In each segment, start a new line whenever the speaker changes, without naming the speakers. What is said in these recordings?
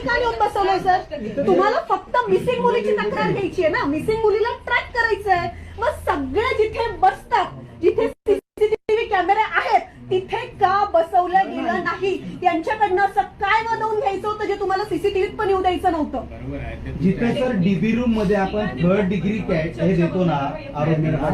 ठिकाणी येऊन बसवलंय सर तुम्हाला फक्त मिसिंग मुलीची तक्रार घ्यायची आहे ना? मिसिंग मुलीला ट्रॅक करायचं आहे मग सगळे जिथे बसतात जिथे सीसीटीव्ही कॅमेरे आहेत तिथे का बसवलं गेलं नाही? यांच्याकडनं असं काय नोंदवून घ्यायचं होतं जे तुम्हाला सीसीटीव्हीत पण येऊ द्यायचं नव्हतं?
जिथे सर डीबी रूममध्ये आपण थर्ड डिग्री हे देतो ना आरोपींना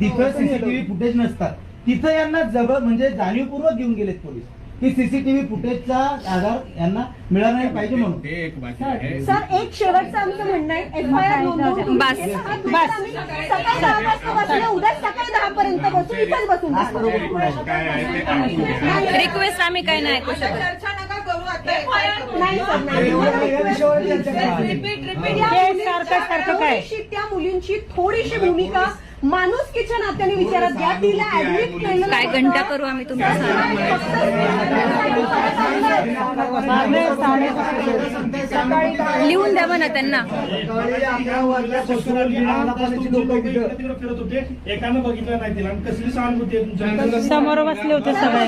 तिथं सीसीटीव्ही फुटेज नसतात. तिथं यांना जवळ म्हणजे जाणीवपूर्वक घेऊन गेलेत पोलीस. की सीसीटीव्ही फुटेजचा आधार यांना मिळाला नाही पाहिजे म्हणून.
ते एक बाजू आहे.
सर एक शेवटचं आमचं म्हणणं आहे. एफ आय आर नोंदवून तुम्ही
बस.
हे सहा दिवस आम्ही सकाळी दहा वाजता बसले उद्या सकाळी दहा पर्यंत बसू इथेच बसून. बसू.
काय आहे ते ऐकून घ्या.
रिक्वेस्ट आम्ही काही नाही ऐकू शकत.
चर्चा नका करू आता.
नाही सर नाही त्या
हे
मुलींच्या
सारखं सारखं काय?
त्या मुलींची थोडीशी भूमिका माणुसकीच्या नात्याने विचारात घ्या तिला ऍडमिट केलं
काय. घंटा करू आम्ही तुमच्या लिहून द्या म्हणा त्यांना.
समोर बसले होते सगळे.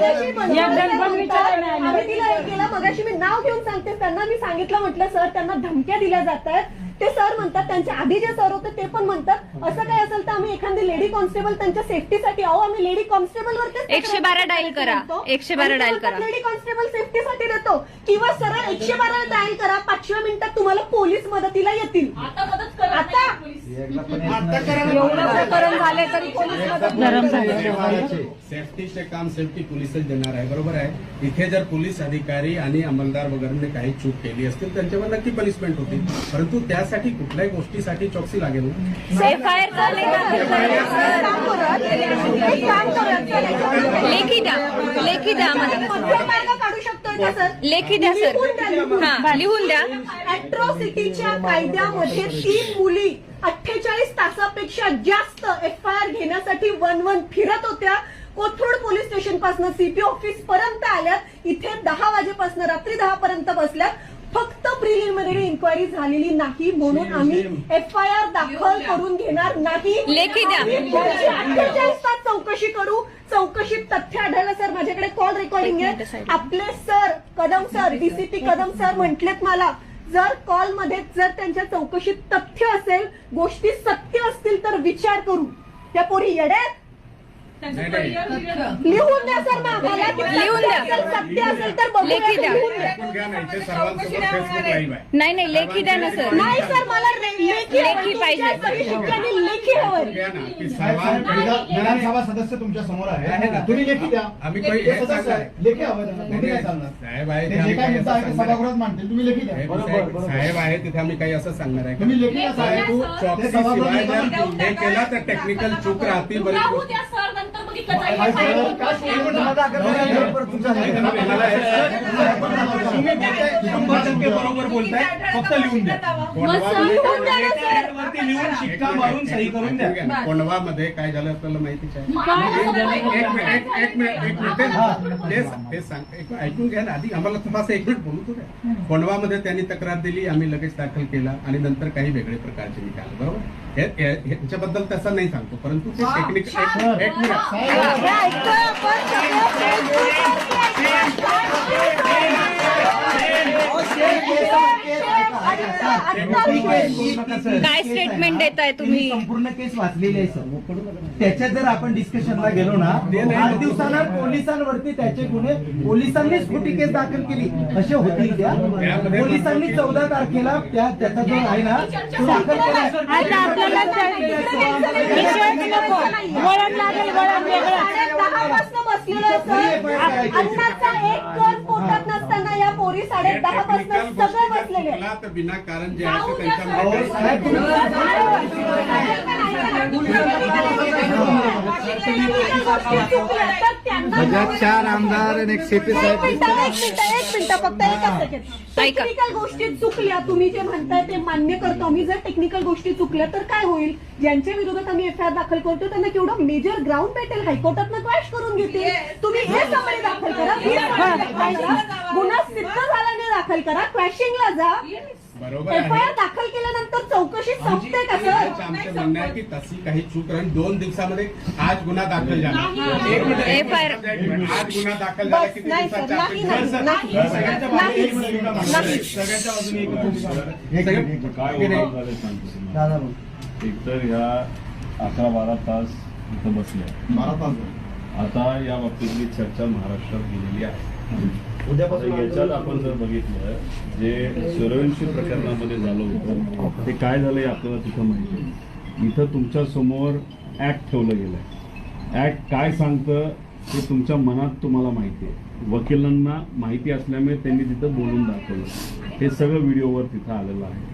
तिला केलं मगाशी मी नाव घेऊन सांगते त्यांना मी सांगितलं म्हटलं सर त्यांना धमक्या दिल्या जात आहेत ते सर म्हणतात त्यांच्या आधी जे सर होते ते पण म्हणतात. असं काय असेल तर आम्ही एखादी लेडी कॉन्स्टेबल त्यांच्या सेफ्टीसाठी आहो आम्ही लेडी कॉन्स्टेबल वरती
112 डायल करा. 112 डायल करा.
लेडी कॉन्स्टेबल सेफ्टीसाठी देतो. किंवा सरळ एकशे बारा डायल करा. पाचव्या मिनिटात तुम्हाला पोलीस मदतीला येतील. आता
एवढं प्रकरण झाले तरी पोलीस मदत गरम झाले.
सेफ्टीचे काम सेफ्टी पोलीसच देणार आहे. बरोबर आहे? इथे जर पोलीस अधिकारी आणि अंमलदार वगैरे काही चूक केली असतील त्यांच्यावर नक्की पनिशमेंट होती परंतु त्यासाठी कुठल्याही गोष्टीसाठी चौकसी लागेल.
लेखी द्या लेखी द्या आम्हाला.
मध्यम मार्ग काढू शकतोय का सर
लेखी द्या. हा लिहून द्या.
अॅट्रॉसिटीच्या कायद्यामध्ये तीन मुली अठ्ठेचाळीस तासापेक्षा जास्त एफ आय आर घेण्यासाठी वन वन फिरत होत्या. कोथरूड पोलीस स्टेशनपासून सीपी ऑफिस पर्यंत आल्यात. इथे दहा वाजेपासून रात्री दहा पर्यंत बसल्यात. फक्त प्रिलिमिनरी इन्क्वायरी झालेली नाही म्हणून आम्ही एफ आय आर दाखल करून घेणार नाही.
लेखी द्या.
आम्ही पुढची अठ्ठेचाळीस तास चौकशी करू. चौकशीत तथ्य आढळलं सर माझ्याकडे कॉल रेकॉर्डिंग आहे. आपले sir Kadam sir DCP Kadam sir म्हटलेत मला जर कॉलमध्ये जर त्यांच्या चौकशीत तथ्य असेल गोष्टी सत्य असतील तर विचार करू. त्या पोरी येड्यात. लिहून द्या सर
लिहून द्या.
सत्य असेल, सत्य असेल तर बघूया
लेखी द्या.
लिहून द्या.
ऐकून घ्या ना इथे सर्वांसमोर फेसबुक लाईव्ह आहे
नाही. नाही लेखी द्या ना सर.
नाही सर मला रे- लेखी
पाहिजे.
तुमच्या लेखी
विधानसभा सदस्य तुमच्यासमोर आहे. ना. तुम्ही लेखी द्या.
आम्ही काही हे
सदस्य. आहे. लेखी हवं त्यांना. तुम्ही काय सांगणार?
साहेब आहे
ते
ते
जे
आम्ही काही
मुद्दा
असं
आहे ते
सांगणार
सभागृहात मांडतील. तुम्ही लेखी द्या.
साहेब,
बरोबर,
साहेब
बरोबर.
साहेब आहे तिथे आम्ही काही असं सांगणार आहे
तुम्ही लेखी द्या
साहेब. तू चौकशी शिवाय जर हे केलं तर टेक्निकल चूक राहतील बरीच गोष्टी. Tất cả.
बरोबर बोलताय फक्त लिहून द्या
लिहून
शिक्का मारून सही करून द्या.
कोंडवामध्ये काय झालं आपल्याला माहितीच आहे. एक मिनिट मिनिट मिनिट तेच सांग. एक- ऐकून घ्या ना आधी. आम्हाला थोडासा एक मिनिट बोलू द्या. कोंडवामध्ये त्यांनी तक्रार दिली आम्ही लगेच दाखल केला आणि नंतर काही वेगळे प्रकारचे निकाल. बरोबर? ह्याच्याबद्दल तसं नाही सांगतो परंतु ते टेक्निक एक एक मिनिट
हे ऐकतोय आपण सगळं
काय statement देताय तुम्ही?
संपूर्ण केस वाचलेली आहे सर. त्याच्यात जर आपण डिस्कशनला गेलो ना आठ दिवसांना पोलिसांवरती त्याचे गुन्हे पोलिसांनीच खोटी केस दाखल केली. असे होतील त्या? पोलिसांनी चौदा तारखेला त्या त्याचा जो आहे ना तो दाखल केला.
पोरी साडे दहा वाजता सगळे बसलेले.
तर विनाकारण जे आहे
चार आमदार एक सीपी साहेब. एक मिनिट एक मिनिट फक्त एकच सेकंड
ऐका.
टेक्निकल गोष्टी चुकल्या तुम्ही जे म्हणताय ते मान्य करतो. मी जर टेक्निकल गोष्टी चुकल्या तर काय होईल? ज्यांच्या विरोधात आम्ही एफ दाखल करतो त्यांना केवढं मेजर ग्राउंड भेटेल? हायकोर्टात क्वॅश करून घेतील? तुम्ही हे समरी दाखल करा. समरी दाखल करा गुन्हा सिद्ध झाल्याने दाखल करा. क्वॅशिंगला जा.
बरोबर
एफ आय आर
आहे
दाखल केल्यानंतर चौकशी संपते का सर
आमचं आमचं म्हणणं आहे की तशी काही चूक राहील दोन दिवसामध्ये आज गुन्हा दाखल झाला एक मिनिट, एक
FIR.
मिनिट. आज गुन्हा दाखल झाला
बस
किती
नाही सर
दिवसाच्या
नाही
आत?
नाही नाही
सगळ्यांच्या बाजूने एक मिनिट
नाही.
मांडा.
नाही.
सगळ्यांच्या बाजूने एक मिनिट मांडा.
एक मिनिट, एक मिनिट.
काय ओरड झाले सांगतो तुम्हाला.
दादा बोल.
एकतर ह्या अकरा बारा तास इथं बसल्या
बारा तास
आता या बाबतीतली चर्चा महाराष्ट्रात गेलेली आहे
उद्यापासून
याच्यात आपण जर बघितलं जे सूर्यवंशी प्रकरणामध्ये झालं होतं ते काय झालं हे आपल्याला तिथं माहिती आहे. इथं तुमच्यासमोर ऍक्ट ठेवलं गेलंय. ऍक्ट काय सांगतं हे तुमच्या मनात तुम्हाला माहिती आहे. वकिलांना माहिती असल्यामुळे त्यांनी तिथं बोलून दाखवलं. हे सगळं व्हिडिओवर तिथं आलेलं आहे.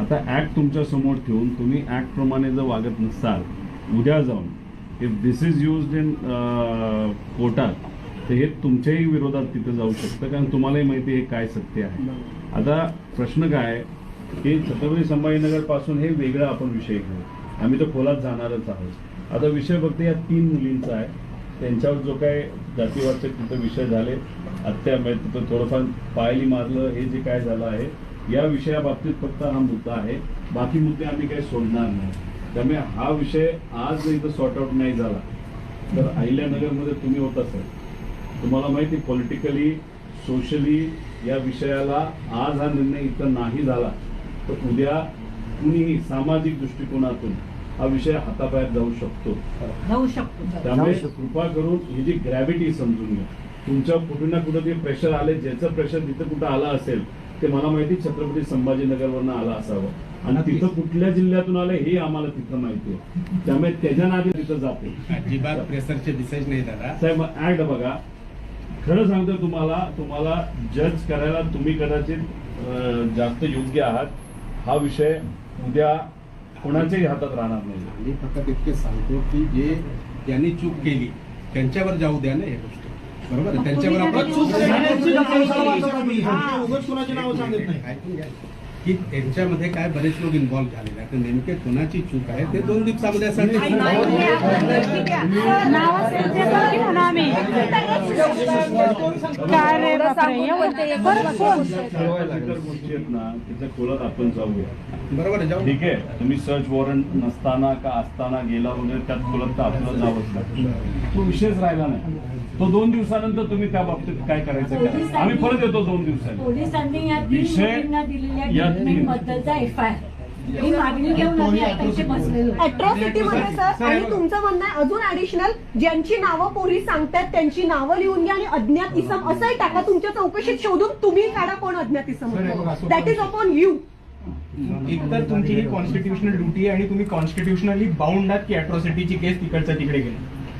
आता ऍक्ट तुमच्यासमोर ठेवून तुम्ही ऍक्ट प्रमाणे जर वागत नसाल उद्या जाऊन if this is use in कोर्टात तर हे तुमच्याही विरोधात तिथे जाऊ शकतं कारण तुम्हालाही माहिती आहे हे काय सत्य आहे. आता प्रश्न काय आहे की छत्रपती संभाजीनगरपासून हे वेगळा आपण विषय घेऊ. आम्ही तर खोलात जाणारच आहोत. आता विषय फक्त या तीन मुलींचा आहे. त्यांच्यावर जो काय जातीवादचे तिथं विषय झाले हत्या तिथं थोडंफार पायली मारलं हे जे काय झालं आहे या विषयाबाबतीत फक्त हा मुद्दा आहे. बाकी मुद्दे आम्ही काही सोडणार नाही. त्यामुळे हा विषय आज जर इथं सॉर्ट आउट नाही झाला. तर अहिल्यानगरमध्ये तुम्ही होता सर तुम्हाला माहिती पॉलिटिकली सोशली या विषयाला आज हा निर्णय इथं नाही झाला तर उद्या कुणीही सामाजिक दृष्टिकोनातून हा विषय हाताबाहेर जाऊ शकतो.
जाऊ शकतो
त्यामुळे कृपा करून ही जी ग्रॅव्हिटी समजून घ्या. तुमच्या कुठे ना कुठं ते प्रेशर आले ज्याचं प्रेशर तिथं कुठं आलं असेल ते मला माहिती छत्रपती संभाजीनगरवरनं आलं असावं. आणि तिथं कुठल्या जिल्ह्यातून आलं हे आम्हाला तिथं माहिती आहे. त्यामुळे त्याच्या नादी तिथं जाते.
अजिबात प्रेशरचे विषयच नाही दादा.
साहेब ऍक्ट बघा. खरं सांगतो तुम्हाला तुम्हाला जज करायला तुम्ही कदाचित जास्त योग्य आहात. हा विषय उद्या कोणाच्याही हातात राहणार नाही.
मी फक्त इतके सांगतो की जे ज्यांनी चूक केली त्यांच्यावर जाऊ द्या ना या गोष्टी. बरोबर? आहे? त्यांच्यावर आपण
चूक कुणाची नावं सांगत नाही.
ऐकून घ्या. की त्यांच्यामध्ये काय बरेच लोक इन्व्हॉल्व झालेले आहेत. तर नेमके कोणाची चूक आहे ते दोन दिवसामध्ये असं
काय
गोष्टी आहेत ना त्याच्या खोलात आपण जाऊया.
बरोबर आहे जाऊ.
ठीक आहे. तुम्ही सर्च वॉरंट नसताना का असताना गेला वगैरे त्यात खोलात तर आपल्याला जावंच लागतं तो विषयच राहिला नाही. तो दोन दिवसानंतर तुम्ही त्या बाबतीत काय करायचं करा आम्ही परत येतो दोन दिवसांनी. विषय
ही.
अट्रॉसिटी मध्ये सर आणि तुमचं म्हणणं आहे अजून ऍडिशनल ज्यांची नावं पोलीस सांगतात त्यांची नावं लिहून घ्या आणि अज्ञात इसम असंही टाका. तुमच्या चौकशीत शोधून तुम्ही काढा कोण अज्ञात इसम. दॅट इज अपॉन यू
एकतर तुमची ही कॉन्स्टिट्युशनल ड्युटी आहे आणि तुम्ही कॉन्स्टिट्युशनली बाउंड आहात की अॅट्रॉसिटीची केस तिकडचं तिकडे गेली.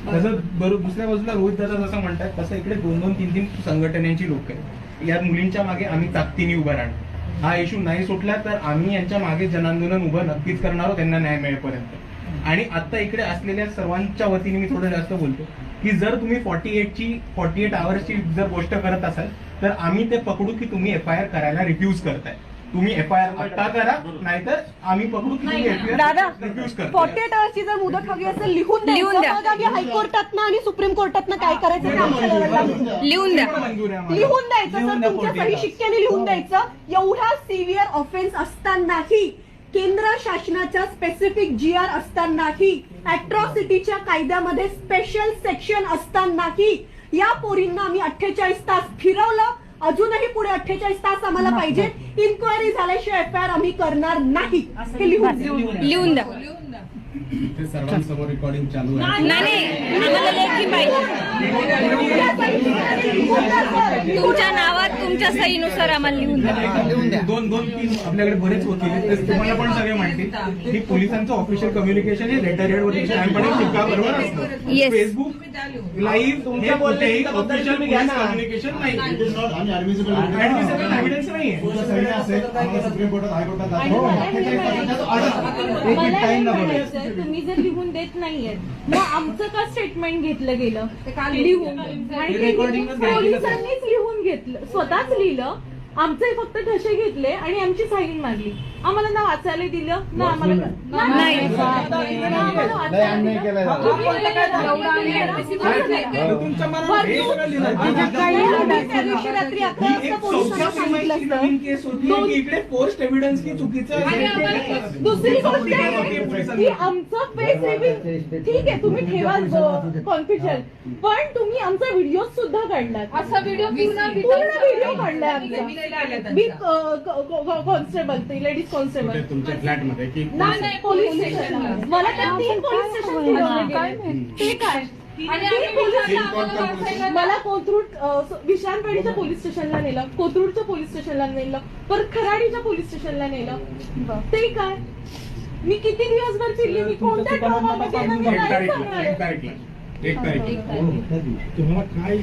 तसं बरोबर दुसऱ्या बाजूला रोहित दादा जसं म्हणतात तसं इकडे दोन दोन तीन तीन संघटनांची लोक आहेत. या मुलींच्या मागे आम्ही ताकदीने उभं राहणार. हा इश्यू नाही सुटला तर आम्ही यांच्या मागे जनांदोलन उभं नक्कीच करणार आहोत त्यांना न्याय मिळेपर्यंत. आणि आता इकडे असलेल्या सर्वांच्या वतीने मी थोडं जास्त बोलतो की जर तुम्ही फॉर्टी एटची फॉर्टी एट आवर्सची जर गोष्ट करत असाल तर आम्ही ते पकडू की तुम्ही एफ आय आर करायला रिफ्यूज करताय. तुम्ही एफ आय आर आता करा नाहीतर आम्ही पकडू की तुम्ही एफ
दादा
रिफ्यूज करताय.
फॉर्टी एट आवर्सची जर मुदत हवी असेल लिहून द्या.
लिहून द्या.
मग आम्ही हायकोर्टातनं आणि सुप्रीम कोर्टातनं काय करायचं ते आमच्या लेवलला
लिहून द्या.
मंजूर आहे आम्हाला.
लिहून द्यायचं
लिहून
सर
द्या
तुमच्या
48
सही
तास.
शिक्क्याने लिहून द्यायचं. एवढा सिव्हिअर ऑफेन्स असतानाही केंद्र शासनाच्या स्पेसिफिक जी आर असतानाही अट्रॉसिटीच्या कायद्यामध्ये स्पेशल सेक्शन असतानाही या पोरींना आम्ही अठ्ठेचाळीस तास फिरवलं. अजूनही पुढे अठ्ठेचाळीस तास आम्हाला पाहिजे इन्क्वायरी झाल्याशिवाय एफ आय आर आम्ही करणार नाही. हे लिहून.
लिहून द्या.
ते सर्वांसमोर रेकॉर्डिंग चालू आहे.
नाही नाही. आम्हाला लेखी पाहिजे. तुमच्या नावात तुमच्या सहीनुसार आम्हाला लिहून द्या.
दोन दोन तीन आपल्याकडे बरेच वकील आहेत. तर तुम्हाला पण सगळे माहिती. आहे की पोलिसांचं ऑफिशियल कम्युनिकेशन हे लेटर हेड वरती स्टॅम्प आणि शिक्का बरोबर असतं. फेसबुक लाईव्ह हे कुठेही ऑफिशियल कम्युनिकेशन नाही. ऍडमिसिबल एव्हिडन्स नाहीये
एक मिनिट टाइम ना बोलायचं.
तुम्ही जर लिहून देत नाहीये मग आमचं का स्टेटमेंट घेतलं गेलं? लिहून. आणि ते पोलिसांनीच लिहून घेतलं. स्वतःच लिहिलं. आमचे फक्त ठसे घेतले आणि आमची साईन मारली आम्हाला ना वाचायला दिलं ना आम्हाला.
तुमच्या मनात हे सगळं लिहिलं. ही एक चौथ्या नवीन केस होती की इकडे पोस्ट एव्हिडन्स की चुकीचं
दुसरी गोष्ट आहे की आमचं फेस रिव्हिल ठीक आहे तुम्ही ठेवा कॉन्फिडन्शियल पण तुम्ही आमचा व्हिडिओ सुद्धा काढलात.
असा व्हिडिओ पूर्ण
पूर्ण व्हिडिओ काढलाय आमचा. मी कॉन्स्टेबल ते लेडीज कॉन्स्टेबल
कुठे तुमच्या फ्लॅटमध्ये की
नाही नाही पोलीस स्टेशन मला त्या तीन पोलीस स्टेशन. ते काय? तीन पोलीस मला कोथरूड अ, विश्रामवाडीच्या पोलीस स्टेशनला नेलं. कोथरूडच्या पोलीस स्टेशनला नेलं. परत खराडीच्या पोलीस स्टेशनला नेलं. ते काय? मी किती दिवसभर फिरली? मी कोणत्या ट्रॉमामध्ये
एक तारीखला एक तारीखला. एक तारीखला
तुम्हाला काय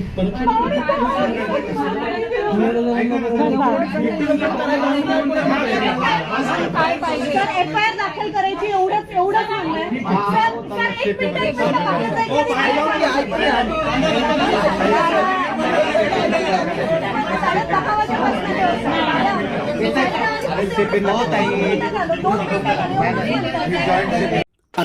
सर एफ आय आर दाखल करायची एवढंच एवढंच म्हणणं सर